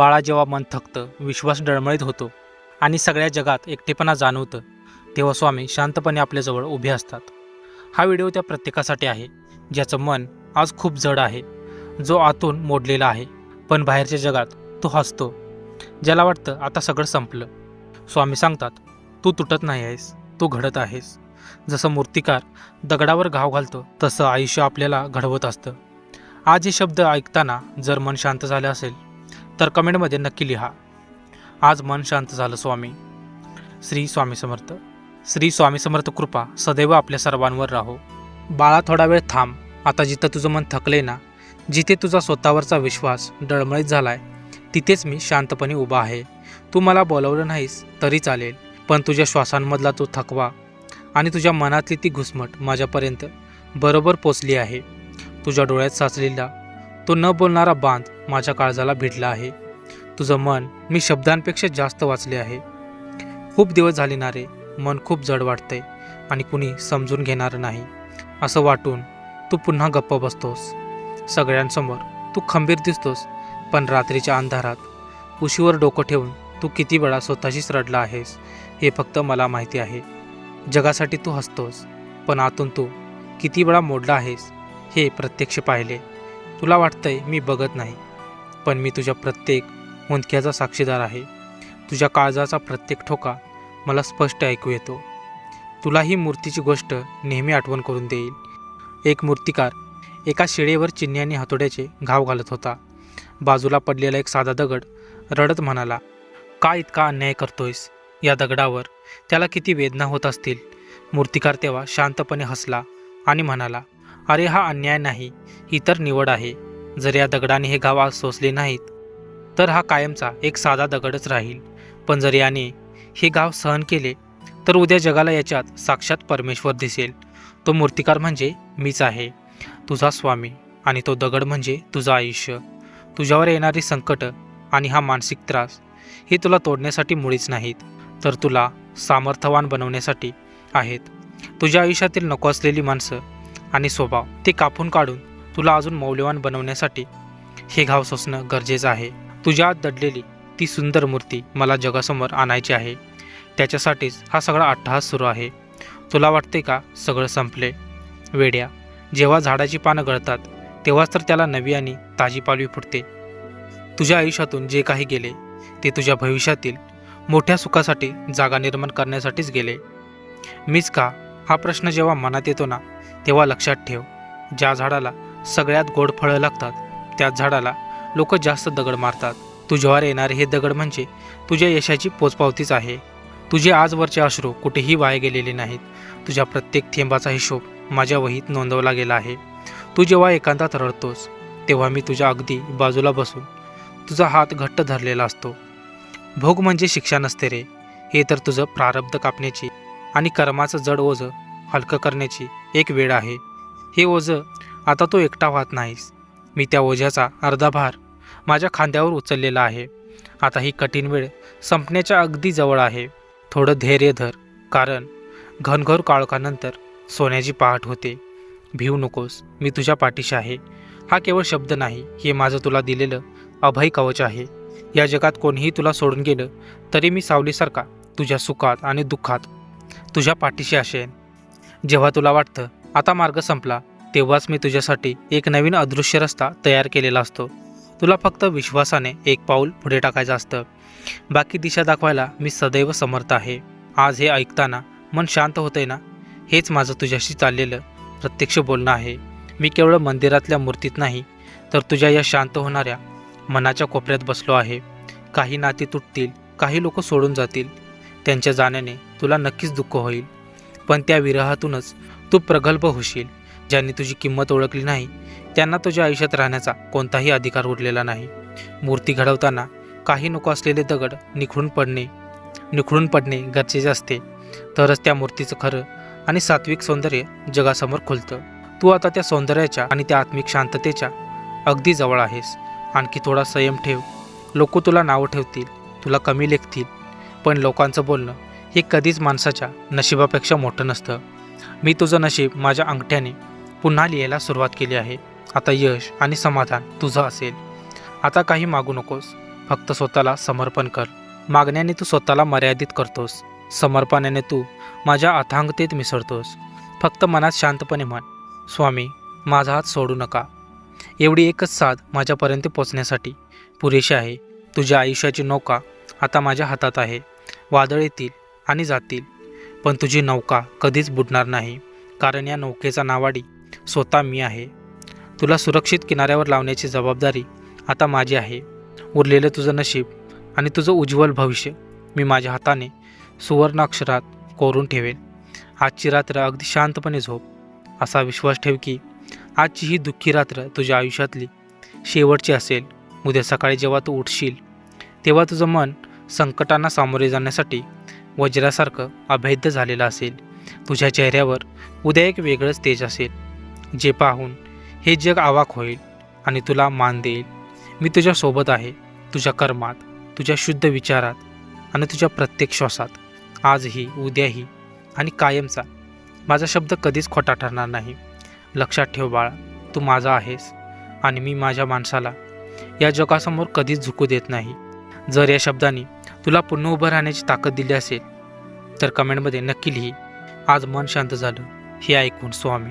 बाळा जेव्हा मन थकतं विश्वास डळमळीत होतो आणि सगळ्या जगात एकटेपणा जाणवतं तेव्हा स्वामी शांतपणे आपल्याजवळ उभे असतात. हा व्हिडिओ त्या प्रत्येकासाठी आहे ज्याचं मन आज खूप जड आहे जो आतून मोडलेला आहे पण बाहेरच्या जगात तो हसतो ज्याला वाटतं आता सगळं संपलं. स्वामी सांगतात तू तुटत नाही आहेस तू घडत आहेस. जसं मूर्तिकार दगडावर घाव घालतो तसं आयुष्य आपल्याला घडवत असतं. आज हे शब्द ऐकताना जर मन शांत झालं असेल तर कमेंटमध्ये नक्की लिहा. आज मन शांत झालं स्वामी. श्री स्वामी समर्थ. श्री स्वामी समर्थ कृपा सदैव आपल्या सर्वांवर राहो. बाळा थोडा वेळ थांब. आता जिथं तुझं मन थकले ना जिथे तुझा स्वतःवरचा विश्वास डळमळीत झालाय तिथेच मी शांतपणे उभा आहे. तू मला बोलवलं नाहीस तरी चालेल पण तुझ्या श्वासांमधला तो थकवा आणि तुझ्या मनातली ती घुसमट माझ्यापर्यंत बरोबर पोचली आहे. तुझ्या डोळ्यात साचलेला तो न बोलणारा बांध माझ्या काळजाला भिडला आहे. तुझं मन मी शब्दांपेक्षा जास्त वाचले आहे. खूप दिवस झाले ना रे मन खूप जड वाटतंय आणि कुणी समजून घेणारं नाही. असं वाटून तू पुन्हा गप्प बसतोस. सगळ्यांसमोर तू खंबीर दिसतोस पण रात्रीच्या अंधारात उशीवर डोकं ठेवून तू किती वेळा स्वतःशीच रडला आहेस हे फक्त मला माहिती आहे. जगासाठी तू हसतोस पण आतून तू किती वेळा मोडला आहेस हे प्रत्यक्ष पाहिले. तुला वाटतंय मी बघत नाही. पण मी तुझ्या प्रत्येक हुंदक्याचा साक्षीदार आहे. तुझ्या काळजाचा प्रत्येक ठोका मला स्पष्ट ऐकू येतो. तुला ही मूर्तीची गोष्ट नेहमी आठवण करून देईल. एक मूर्तिकार एका शिळेवर चिन्ह्याने हातोड्याचे घाव घालत होता. बाजूला पडलेला एक साधा दगड रडत म्हणाला का इतका अन्याय करतोयस? या दगडावर त्याला किती वेदना होत असतील. मूर्तिकार तेव्हा शांतपणे हसला आणि म्हणाला अरे हा अन्याय नाही ही तर निवड आहे. जर या दगडाने हे गाव आज सोसले नाहीत तर हा कायमचा एक साधा दगडच राहील. पण जर याने हे गाव सहन केले तर उद्या जगाला याच्यात साक्षात परमेश्वर दिसेल. तो मूर्तिकार म्हणजे मीच आहे. तुझा स्वामी आणि तो दगड म्हणजे तुझं आयुष्य. तुझ्यावर येणारी संकट आणि हा मानसिक त्रास हे तुला तोडण्यासाठी मुळीच नाहीत तर तुला सामर्थ्यवान बनवण्यासाठी आहेत. तुझ्या आयुष्यातील नको असलेली माणसं आणि स्वभाव ते कापून काढून तुला अजून मौल्यवान बनवण्यासाठी हे घाव सोसणं गरजेचं आहे. तुझ्या आत दडलेली ती सुंदर मूर्ती मला जगासमोर आणायची आहे. त्याच्यासाठीच हा सगळा अट्टहास सुरू आहे. तुला वाटते का सगळं संपले? वेड्या जेव्हा झाडाची पानं गळतात तेव्हाच तर त्याला नवी आणि ताजी पालवी फुटते. तुझ्या आयुष्यातून जे काही गेले ते तुझ्या भविष्यातील मोठ्या सुखासाठी जागा निर्माण करण्यासाठीच गेले. मीच का? हा प्रश्न जेव्हा मनात येतो ना तेव्हा लक्षात ठेव. ज्या झाडाला सगळ्यात गोड फळं लागतात. त्याच झाडाला लोक जास्त दगड मारतात. तुझ्यावर येणारे हे दगड म्हणजे तुझ्या यशाची पोचपावतीच आहे. तुझे आजवरचे अश्रू कुठेही वाया गेलेले नाहीत. तुझ्या प्रत्येक थेंबाचा हिशोब माझ्या वहीत नोंदवला गेला आहे. तू जेव्हा एकांतात रडतोस तेव्हा मी तुझ्या अगदी बाजूला बसून तुझा हात घट्ट धरलेला असतो. भोग म्हणजे शिक्षा नसते रे. हे तर तुझं प्रारब्ध कापण्याची आणि कर्माचं जड ओझं हलकं करण्याची एक वेळ आहे. हे ओझं आता तो एकटा वाहत नाहीस. मी त्या ओझ्याचा अर्धा भार माझ्या खांद्यावर उचललेला आहे. आता ही कठीण वेळ संपण्याच्या अगदी जवळ आहे. थोडं धैर्य धर कारण घनघोर काळखानंतर सोन्याची पहाट होते. भिवू नकोस मी तुझ्या पाठीशी आहे. हा केवळ शब्द नाही हे माझं तुला दिलेलं अभय कवच आहे. या जगात कोणीही तुला सोडून गेलं तरी मी सावलीसारखा तुझ्या सुखात आणि दुःखात तुझ्या पाठीशी असेन. जेव्हा तुला वाटतं आता मार्ग संपला तेव्हाच मी तुझ्यासाठी एक नवीन अदृश्य रस्ता तयार केलेला असतो. तुला फक्त विश्वासाने एक पाऊल पुढे टाकायचं असतं. बाकी दिशा दाखवायला मी सदैव समर्थ आहे. आज हे ऐकताना मन शांत होतंय ना? हेच माझं तुझ्याशी चाललेलं प्रत्यक्ष बोलणं आहे. मी केवळ मंदिरातल्या मूर्तीत नाही तर तुझ्या या शांत होणाऱ्या मनाच्या कोपऱ्यात बसलो आहे. काही नाती तुटतील काही लोक सोडून जातील. त्यांच्या जाण्याने तुला नक्कीच दुःख होईल. पण त्या विरहातूनच तू प्रगल्भ होशील. ज्यांनी तुझी किंमत ओळखली नाही त्यांना तुझ्या आयुष्यात राहण्याचा कोणताही अधिकार उरलेला नाही. मूर्ती घडवताना काही नको असलेले दगड निखळून पडणे निखळून पडणे गरजेचे असते. तरच त्या मूर्तीचं खरं आणि सात्विक सौंदर्य जगासमोर खुलतं. तू आता त्या सौंदर्याच्या आणि त्या आत्मिक शांततेच्या अगदी जवळ आहेस. आणखी थोडा संयम ठेव. लोक तुला नावं ठेवतील तुला कमी लेखतील पण लोकांचं बोलणं हे कधीच माणसाच्या नशिबापेक्षा मोठं नसतं. मी तुझं नशीब माझ्या अंगठ्याने पुन्हा लिहायला सुरुवात केली आहे. आता यश आणि समाधान तुझं असेल. आता काही मागू नकोस. फक्त स्वतःला समर्पण कर. मागण्याने तू स्वतःला मर्यादित करतोस. समर्पणाने तू माझ्या अथांगतेत मिसळतोस. फक्त मनात शांतपणे म्हण स्वामी माझा हात सोडू नका. एवढी एकच साथ माझ्यापर्यंत पोचण्यासाठी पुरेशी आहे. तुझ्या आयुष्याची नौका आता माझ्या हातात आहे. वादळ येतील आणि जातील. पण तुझी नौका कधीच बुडणार नाही. कारण या नौकेचा नावाडी स्वतः मी आहे. तुला सुरक्षित किनाऱ्यावर लावण्याची जबाबदारी आता माझी आहे. उरलेलं तुझं नशीब आणि तुझं उज्ज्वल भविष्य मी माझ्या हाताने सुवर्णाक्षरात कोरून ठेवेन. आजची रात्र अगदी शांतपणे झोप. असा विश्वास ठेव की आजची ही दुःखी रात्र तुझ्या आयुष्यातली शेवटची असेल. उद्या सकाळी जेव्हा तू उठशील तेव्हा तुझं मन संकटांना सामोरे जाण्यासाठी वज्रासारखं अभेद्य झालेलं असेल. तुझ्या चेहऱ्यावर उद्या एक वेगळंच तेज असेल. जे पाहून हे जग आवाक होईल आणि तुला मान देईल. मी तुझ्यासोबत आहे तुझ्या कर्मात तुझ्या शुद्ध विचारात आणि तुझ्या प्रत्येक श्वासात. आजही उद्याही आणि कायमचा माझा शब्द कधीच खोटा ठरणार नाही. लक्षात ठेव बाळा तू माझा आहेस आणि मी माझ्या माणसाला या जगासमोर कधीच झुकू देत नाही. जर या शब्दाने तुला पुन्हा उभं राहण्याची ताकद दिली असेल तर कमेंटमध्ये नक्की लिही. आज मन शांत झालं हे ऐकून स्वामी.